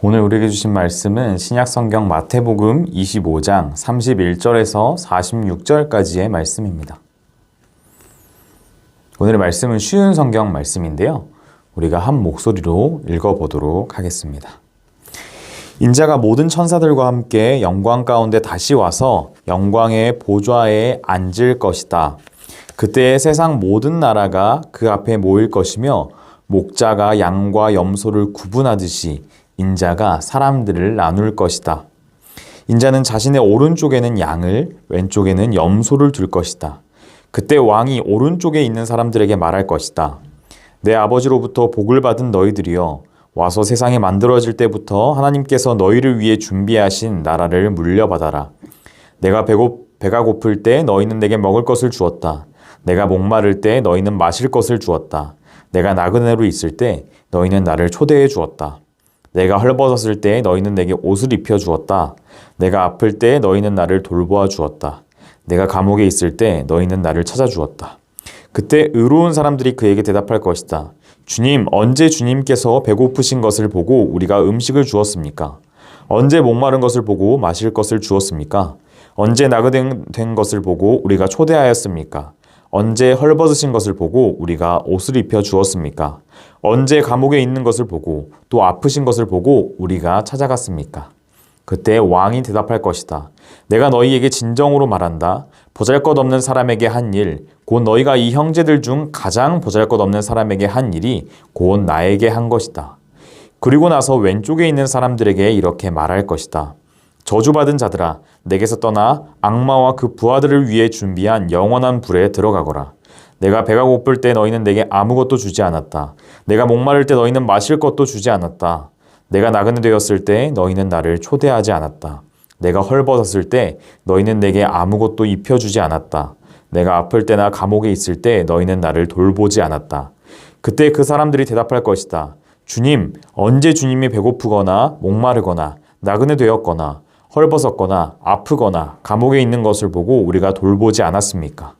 오늘 우리에게 주신 말씀은 신약성경 마태복음 25장 31절에서 46절까지의 말씀입니다. 오늘의 말씀은 쉬운 성경 말씀인데요. 우리가 한 목소리로 읽어보도록 하겠습니다. 인자가 모든 천사들과 함께 영광 가운데 다시 와서 영광의 보좌에 앉을 것이다. 그때 세상 모든 나라가 그 앞에 모일 것이며 목자가 양과 염소를 구분하듯이 인자가 사람들을 나눌 것이다. 인자는 자신의 오른쪽에는 양을, 왼쪽에는 염소를 둘 것이다. 그때 왕이 오른쪽에 있는 사람들에게 말할 것이다. 내 아버지로부터 복을 받은 너희들이여 와서 세상이 만들어질 때부터 하나님께서 너희를 위해 준비하신 나라를 물려받아라. 내가 배고, 배가 고플 때 너희는 내게 먹을 것을 주었다. 내가 목마를 때 너희는 마실 것을 주었다. 내가 나그네로 있을 때 너희는 나를 초대해 주었다. 내가 헐벗었을 때 너희는 내게 옷을 입혀 주었다. 내가 아플 때 너희는 나를 돌보아 주었다. 내가 감옥에 있을 때 너희는 나를 찾아 주었다. 그때 의로운 사람들이 그에게 대답할 것이다. 주님, 언제 주님께서 배고프신 것을 보고 우리가 음식을 주었습니까? 언제 목마른 것을 보고 마실 것을 주었습니까? 언제 나그네 된 것을 보고 우리가 초대하였습니까? 언제 헐벗으신 것을 보고 우리가 옷을 입혀 주었습니까? 언제 감옥에 있는 것을 보고 또 아프신 것을 보고 우리가 찾아갔습니까? 그때 왕이 대답할 것이다. 내가 너희에게 진정으로 말한다. 보잘 것 없는 사람에게 한 일, 곧 너희가 이 형제들 중 가장 보잘 것 없는 사람에게 한 일이 곧 나에게 한 것이다. 그리고 나서 왼쪽에 있는 사람들에게 이렇게 말할 것이다. 저주받은 자들아, 내게서 떠나 악마와 그 부하들을 위해 준비한 영원한 불에 들어가거라. 내가 배가 고플 때 너희는 내게 아무것도 주지 않았다. 내가 목마를 때 너희는 마실 것도 주지 않았다. 내가 나그네 되었을 때 너희는 나를 초대하지 않았다. 내가 헐벗었을 때 너희는 내게 아무것도 입혀주지 않았다. 내가 아플 때나 감옥에 있을 때 너희는 나를 돌보지 않았다. 그때 그 사람들이 대답할 것이다. 주님, 언제 주님이 배고프거나 목마르거나 나그네 되었거나 헐벗었거나 아프거나 감옥에 있는 것을 보고 우리가 돌보지 않았습니까?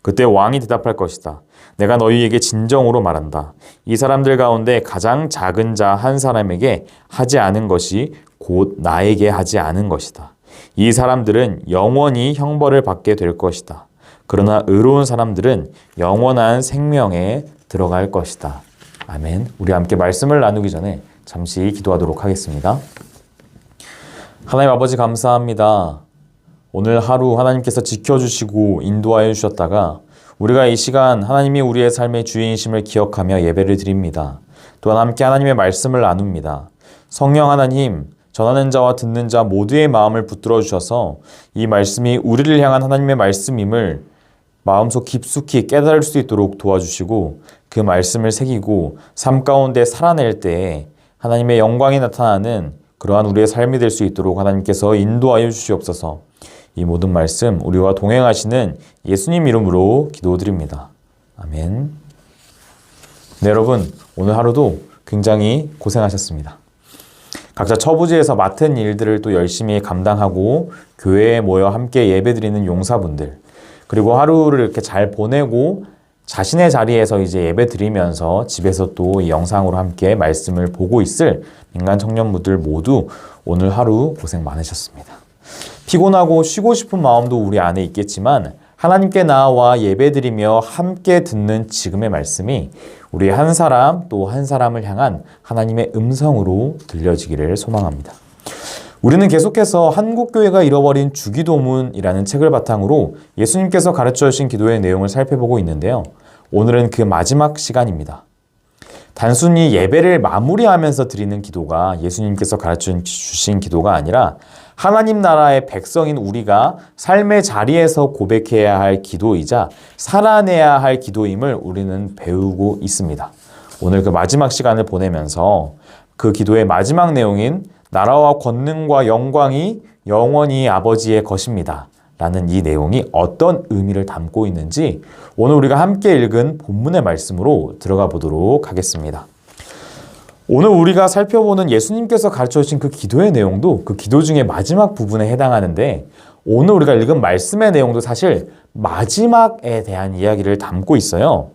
그때 왕이 대답할 것이다. 내가 너희에게 진정으로 말한다. 이 사람들 가운데 가장 작은 자 한 사람에게 하지 않은 것이 곧 나에게 하지 않은 것이다. 이 사람들은 영원히 형벌을 받게 될 것이다. 그러나 의로운 사람들은 영원한 생명에 들어갈 것이다. 아멘. 우리 함께 말씀을 나누기 전에 잠시 기도하도록 하겠습니다. 하나님 아버지 감사합니다. 오늘 하루 하나님께서 지켜주시고 인도하여 주셨다가 우리가 이 시간 하나님이 우리의 삶의 주인심을 기억하며 예배를 드립니다. 또한 함께 하나님의 말씀을 나눕니다. 성령 하나님, 전하는 자와 듣는 자 모두의 마음을 붙들어 주셔서 이 말씀이 우리를 향한 하나님의 말씀임을 마음속 깊숙이 깨달을 수 있도록 도와주시고 그 말씀을 새기고 삶 가운데 살아낼 때 하나님의 영광이 나타나는 그러한 우리의 삶이 될 수 있도록 하나님께서 인도하여 주시옵소서. 이 모든 말씀 우리와 동행하시는 예수님 이름으로 기도드립니다. 아멘. 네, 여러분 오늘 하루도 굉장히 고생하셨습니다. 각자 처부지에서 맡은 일들을 또 열심히 감당하고 교회에 모여 함께 예배드리는 용사분들 그리고 하루를 이렇게 잘 보내고 자신의 자리에서 이제 예배 드리면서 집에서 또 이 영상으로 함께 말씀을 보고 있을 민간 청년부들 모두 오늘 하루 고생 많으셨습니다. 피곤하고 쉬고 싶은 마음도 우리 안에 있겠지만 하나님께 나와 예배드리며 함께 듣는 지금의 말씀이 우리 한 사람 또 한 사람을 향한 하나님의 음성으로 들려지기를 소망합니다. 우리는 계속해서 한국교회가 잃어버린 주기도문이라는 책을 바탕으로 예수님께서 가르쳐 주신 기도의 내용을 살펴보고 있는데요. 오늘은 그 마지막 시간입니다. 단순히 예배를 마무리하면서 드리는 기도가 예수님께서 가르쳐 주신 기도가 아니라 하나님 나라의 백성인 우리가 삶의 자리에서 고백해야 할 기도이자 살아내야 할 기도임을 우리는 배우고 있습니다. 오늘 그 마지막 시간을 보내면서 그 기도의 마지막 내용인 나라와 권능과 영광이 영원히 아버지의 것입니다. 라는 이 내용이 어떤 의미를 담고 있는지 오늘 우리가 함께 읽은 본문의 말씀으로 들어가 보도록 하겠습니다. 오늘 우리가 살펴보는 예수님께서 가르쳐 주신 그 기도의 내용도 그 기도 중에 마지막 부분에 해당하는데 오늘 우리가 읽은 말씀의 내용도 사실 마지막에 대한 이야기를 담고 있어요.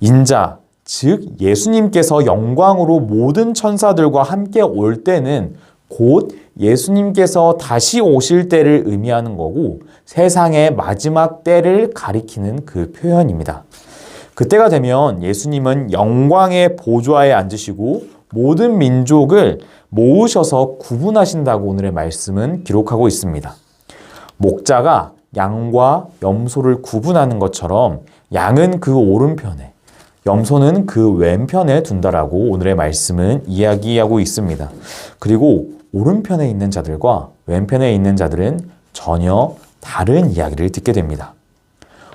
인자, 즉 예수님께서 영광으로 모든 천사들과 함께 올 때는 곧 예수님께서 다시 오실 때를 의미하는 거고 세상의 마지막 때를 가리키는 그 표현입니다. 그때가 되면 예수님은 영광의 보좌에 앉으시고 모든 민족을 모으셔서 구분하신다고 오늘의 말씀은 기록하고 있습니다. 목자가 양과 염소를 구분하는 것처럼 양은 그 오른편에 염소는 그 왼편에 둔다라고 오늘의 말씀은 이야기하고 있습니다. 그리고 오른편에 있는 자들과 왼편에 있는 자들은 전혀 다른 이야기를 듣게 됩니다.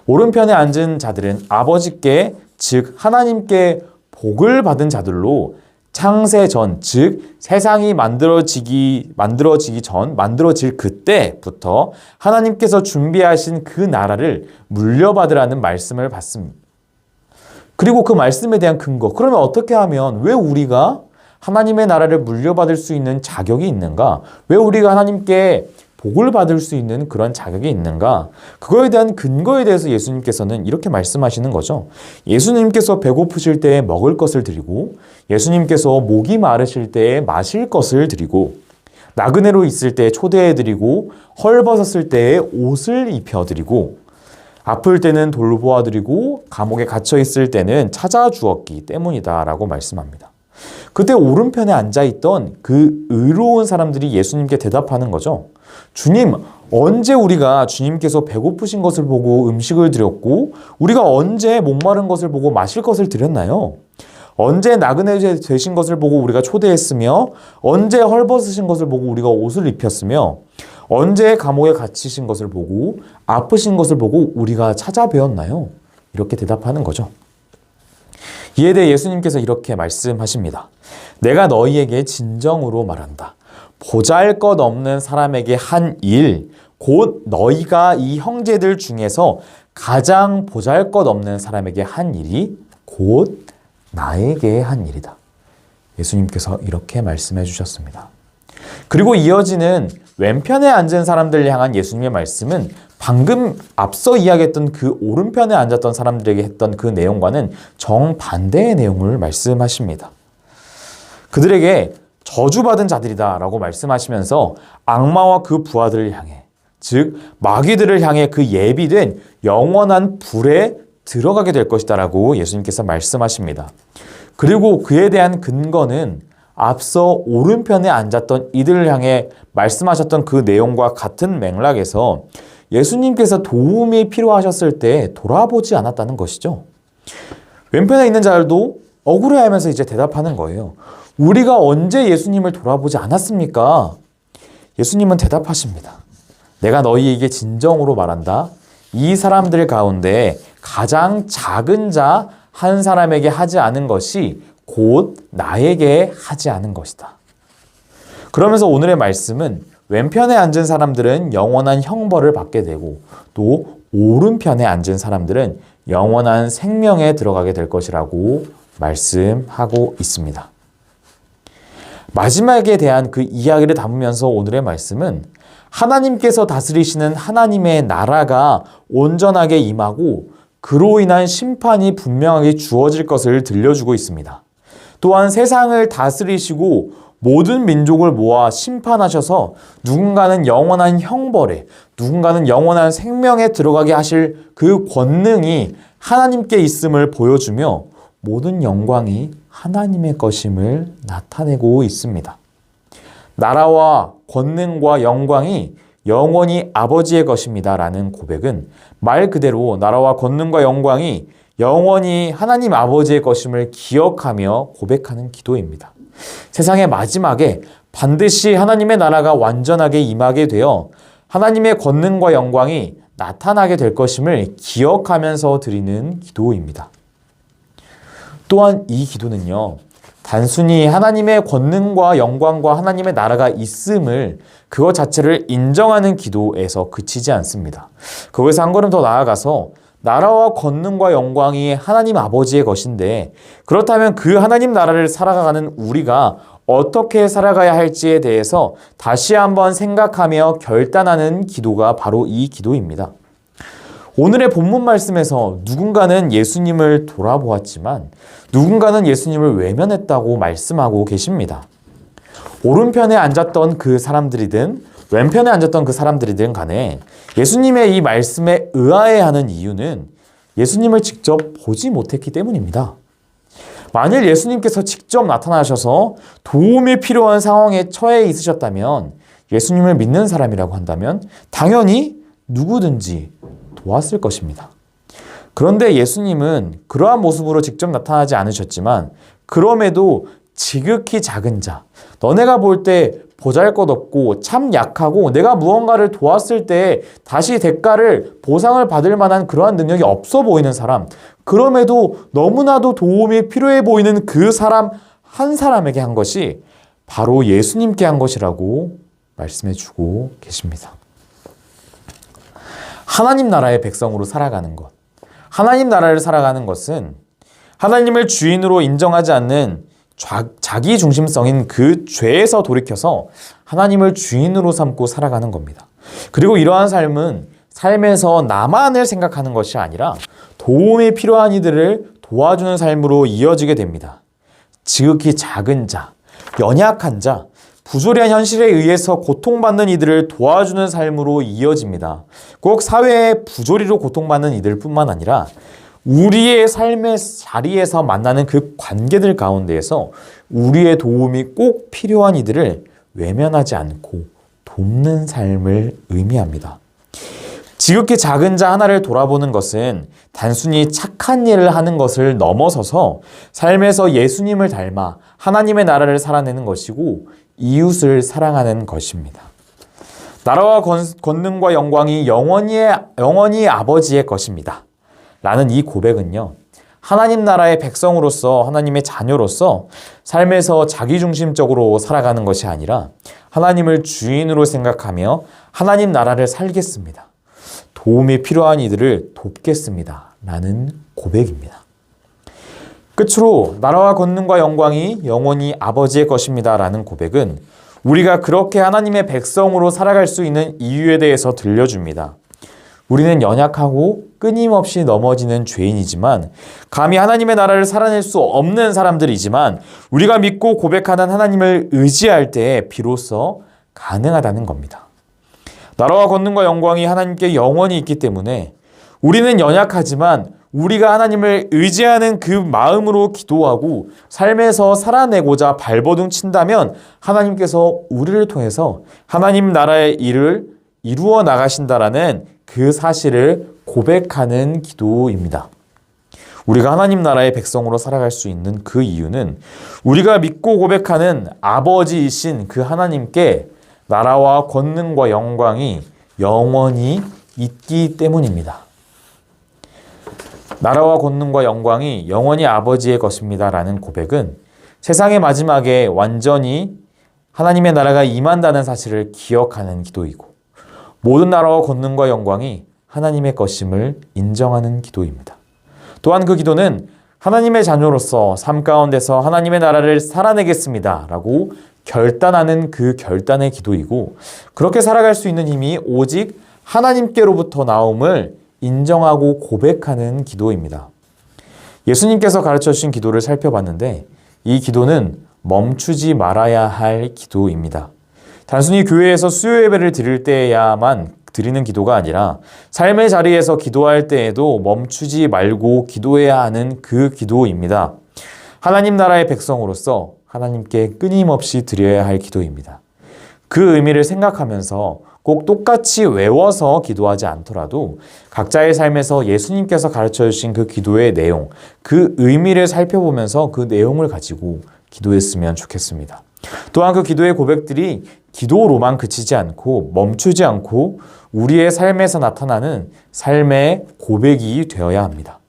오른편에 앉은 자들은 아버지께 즉 하나님께 복을 받은 자들로 창세 전, 즉 세상이 만들어지기 만들어지기 전, 만들어질 그때부터 하나님께서 준비하신 그 나라를 물려받으라는 말씀을 받습니다. 그리고 그 말씀에 대한 근거. 그러면 어떻게 하면 왜 우리가 하나님의 나라를 물려받을 수 있는 자격이 있는가? 왜 우리가 하나님께 복을 받을 수 있는 그런 자격이 있는가? 그거에 대한 근거에 대해서 예수님께서는 이렇게 말씀하시는 거죠. 예수님께서 배고프실 때에 먹을 것을 드리고, 예수님께서 목이 마르실 때에 마실 것을 드리고, 나그네로 있을 때 초대해 드리고, 헐벗었을 때에 옷을 입혀 드리고, 아플 때는 돌보아 드리고, 감옥에 갇혀 있을 때는 찾아 주었기 때문이다라고 말씀합니다. 그때 오른편에 앉아 있던 그 의로운 사람들이 예수님께 대답하는 거죠. 주님, 언제 우리가 주님께서 배고프신 것을 보고 음식을 드렸고, 우리가 언제 목마른 것을 보고 마실 것을 드렸나요? 언제 나그네 되신 것을 보고 우리가 초대했으며, 언제 헐벗으신 것을 보고 우리가 옷을 입혔으며, 언제 감옥에 갇히신 것을 보고 아프신 것을 보고 우리가 찾아뵈었나요? 이렇게 대답하는 거죠. 이에 대해 예수님께서 이렇게 말씀하십니다. 내가 너희에게 진정으로 말한다. 보잘 것 없는 사람에게 한 일, 곧 너희가 이 형제들 중에서 가장 보잘 것 없는 사람에게 한 일이 곧 나에게 한 일이다. 예수님께서 이렇게 말씀해 주셨습니다. 그리고 이어지는 왼편에 앉은 사람들 향한 예수님의 말씀은 방금 앞서 이야기했던 그 오른편에 앉았던 사람들에게 했던 그 내용과는 정반대의 내용을 말씀하십니다. 그들에게 저주받은 자들이다 라고 말씀하시면서 악마와 그 부하들을 향해 즉 마귀들을 향해 그 예비된 영원한 불에 들어가게 될 것이다 라고 예수님께서 말씀하십니다. 그리고 그에 대한 근거는 앞서 오른편에 앉았던 이들을 향해 말씀하셨던 그 내용과 같은 맥락에서 예수님께서 도움이 필요하셨을 때 돌아보지 않았다는 것이죠. 왼편에 있는 자들도 억울해 하면서 이제 대답하는 거예요. 우리가 언제 예수님을 돌아보지 않았습니까? 예수님은 대답하십니다. 내가 너희에게 진정으로 말한다. 이 사람들 가운데 가장 작은 자 한 사람에게 하지 않은 것이 곧 나에게 하지 않은 것이다. 그러면서 오늘의 말씀은 왼편에 앉은 사람들은 영원한 형벌을 받게 되고 또 오른편에 앉은 사람들은 영원한 생명에 들어가게 될 것이라고 말씀하고 있습니다. 마지막에 대한 그 이야기를 담으면서 오늘의 말씀은 하나님께서 다스리시는 하나님의 나라가 온전하게 임하고 그로 인한 심판이 분명하게 주어질 것을 들려주고 있습니다. 또한 세상을 다스리시고 모든 민족을 모아 심판하셔서 누군가는 영원한 형벌에, 누군가는 영원한 생명에 들어가게 하실 그 권능이 하나님께 있음을 보여주며 모든 영광이 하나님의 것임을 나타내고 있습니다. 나라와 권능과 영광이 영원히 아버지의 것입니다. 라는 고백은 말 그대로 나라와 권능과 영광이 영원히 하나님 아버지의 것임을 기억하며 고백하는 기도입니다. 세상의 마지막에 반드시 하나님의 나라가 완전하게 임하게 되어 하나님의 권능과 영광이 나타나게 될 것임을 기억하면서 드리는 기도입니다. 또한 이 기도는요, 단순히 하나님의 권능과 영광과 하나님의 나라가 있음을 그것 자체를 인정하는 기도에서 그치지 않습니다. 거기서 한 걸음 더 나아가서 나라와 권능과 영광이 하나님 아버지의 것인데 그렇다면 그 하나님 나라를 살아가는 우리가 어떻게 살아가야 할지에 대해서 다시 한번 생각하며 결단하는 기도가 바로 이 기도입니다. 오늘의 본문 말씀에서 누군가는 예수님을 돌아보았지만 누군가는 예수님을 외면했다고 말씀하고 계십니다. 오른편에 앉았던 그 사람들이든 왼편에 앉았던 그 사람들이든 간에 예수님의 이 말씀에 의아해하는 이유는 예수님을 직접 보지 못했기 때문입니다. 만일 예수님께서 직접 나타나셔서 도움이 필요한 상황에 처해 있으셨다면 예수님을 믿는 사람이라고 한다면 당연히 누구든지 도왔을 것입니다. 그런데 예수님은 그러한 모습으로 직접 나타나지 않으셨지만 그럼에도 지극히 작은 자, 너네가 볼 때 보잘 것 없고 참 약하고 내가 무언가를 도왔을 때 다시 대가를 보상을 받을 만한 그러한 능력이 없어 보이는 사람, 그럼에도 너무나도 도움이 필요해 보이는 그 사람 한 사람에게 한 것이 바로 예수님께 한 것이라고 말씀해 주고 계십니다. 하나님 나라의 백성으로 살아가는 것. 하나님 나라를 살아가는 것은 하나님을 주인으로 인정하지 않는 자기 중심성인 그 죄에서 돌이켜서 하나님을 주인으로 삼고 살아가는 겁니다. 그리고 이러한 삶은 삶에서 나만을 생각하는 것이 아니라 도움이 필요한 이들을 도와주는 삶으로 이어지게 됩니다. 지극히 작은 자, 연약한 자, 부조리한 현실에 의해서 고통받는 이들을 도와주는 삶으로 이어집니다. 꼭 사회의 부조리로 고통받는 이들 뿐만 아니라 우리의 삶의 자리에서 만나는 그 관계들 가운데에서 우리의 도움이 꼭 필요한 이들을 외면하지 않고 돕는 삶을 의미합니다. 지극히 작은 자 하나를 돌아보는 것은 단순히 착한 일을 하는 것을 넘어서서 삶에서 예수님을 닮아 하나님의 나라를 살아내는 것이고 이웃을 사랑하는 것입니다. 나라와 권능과 영광이 영원히, 영원히 아버지의 것입니다. 라는 이 고백은요, 하나님 나라의 백성으로서 하나님의 자녀로서 삶에서 자기중심적으로 살아가는 것이 아니라 하나님을 주인으로 생각하며 하나님 나라를 살겠습니다. 도움이 필요한 이들을 돕겠습니다. 라는 고백입니다. 끝으로 나라와 권능과 영광이 영원히 아버지의 것입니다. 라는 고백은 우리가 그렇게 하나님의 백성으로 살아갈 수 있는 이유에 대해서 들려줍니다. 우리는 연약하고 끊임없이 넘어지는 죄인이지만 감히 하나님의 나라를 살아낼 수 없는 사람들이지만 우리가 믿고 고백하는 하나님을 의지할 때 비로소 가능하다는 겁니다. 나라와 권능과 영광이 하나님께 영원히 있기 때문에 우리는 연약하지만 우리가 하나님을 의지하는 그 마음으로 기도하고 삶에서 살아내고자 발버둥 친다면 하나님께서 우리를 통해서 하나님 나라의 일을 이루어 나가신다라는 그 사실을 고백하는 기도입니다. 우리가 하나님 나라의 백성으로 살아갈 수 있는 그 이유는 우리가 믿고 고백하는 아버지이신 그 하나님께 나라와 권능과 영광이 영원히 있기 때문입니다. 나라와 권능과 영광이 영원히 아버지의 것입니다. 라는 고백은 세상의 마지막에 완전히 하나님의 나라가 임한다는 사실을 기억하는 기도이고 모든 나라와 권능과 영광이 하나님의 것임을 인정하는 기도입니다. 또한 그 기도는 하나님의 자녀로서 삶 가운데서 하나님의 나라를 살아내겠습니다. 라고 결단하는 그 결단의 기도이고 그렇게 살아갈 수 있는 힘이 오직 하나님께로부터 나옴을 인정하고 고백하는 기도입니다. 예수님께서 가르쳐 주신 기도를 살펴봤는데 이 기도는 멈추지 말아야 할 기도입니다. 단순히 교회에서 수요 예배를 드릴 때야만 드리는 기도가 아니라 삶의 자리에서 기도할 때에도 멈추지 말고 기도해야 하는 그 기도입니다. 하나님 나라의 백성으로서 하나님께 끊임없이 드려야 할 기도입니다. 그 의미를 생각하면서 꼭 똑같이 외워서 기도하지 않더라도 각자의 삶에서 예수님께서 가르쳐 주신 그 기도의 내용, 그 의미를 살펴보면서 그 내용을 가지고 기도했으면 좋겠습니다. 또한 그 기도의 고백들이 기도로만 그치지 않고 멈추지 않고 우리의 삶에서 나타나는 삶의 고백이 되어야 합니다.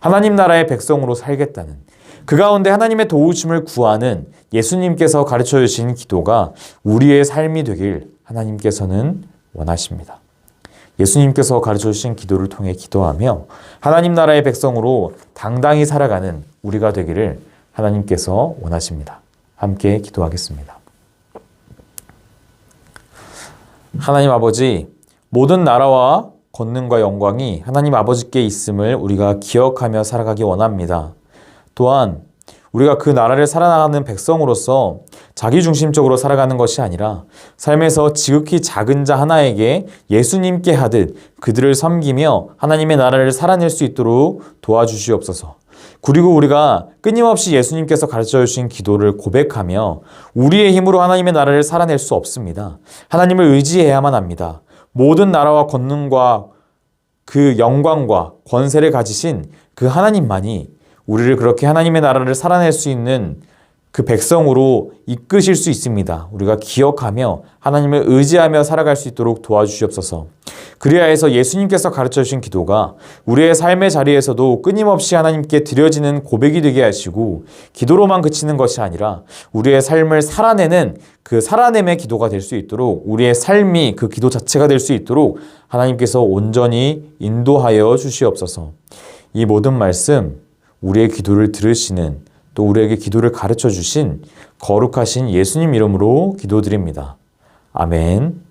하나님 나라의 백성으로 살겠다는 그 가운데 하나님의 도우심을 구하는 예수님께서 가르쳐 주신 기도가 우리의 삶이 되길 하나님께서는 원하십니다. 예수님께서 가르쳐 주신 기도를 통해 기도하며 하나님 나라의 백성으로 당당히 살아가는 우리가 되기를 하나님께서 원하십니다. 함께 기도하겠습니다. 하나님 아버지, 모든 나라와 권능과 영광이 하나님 아버지께 있음을 우리가 기억하며 살아가기 원합니다. 또한 우리가 그 나라를 살아나가는 백성으로서 자기중심적으로 살아가는 것이 아니라 삶에서 지극히 작은 자 하나에게 예수님께 하듯 그들을 섬기며 하나님의 나라를 살아낼 수 있도록 도와주시옵소서. 그리고 우리가 끊임없이 예수님께서 가르쳐 주신 기도를 고백하며 우리의 힘으로 하나님의 나라를 살아낼 수 없습니다. 하나님을 의지해야만 합니다. 모든 나라와 권능과 그 영광과 권세를 가지신 그 하나님만이 우리를 그렇게 하나님의 나라를 살아낼 수 있는 그 백성으로 이끄실 수 있습니다. 우리가 기억하며 하나님을 의지하며 살아갈 수 있도록 도와주시옵소서. 그래야 해서 예수님께서 가르쳐 주신 기도가 우리의 삶의 자리에서도 끊임없이 하나님께 드려지는 고백이 되게 하시고 기도로만 그치는 것이 아니라 우리의 삶을 살아내는 그 살아냄의 기도가 될 수 있도록 우리의 삶이 그 기도 자체가 될 수 있도록 하나님께서 온전히 인도하여 주시옵소서. 이 모든 말씀 우리의 기도를 들으시는 또 우리에게 기도를 가르쳐 주신 거룩하신 예수님 이름으로 기도드립니다. 아멘.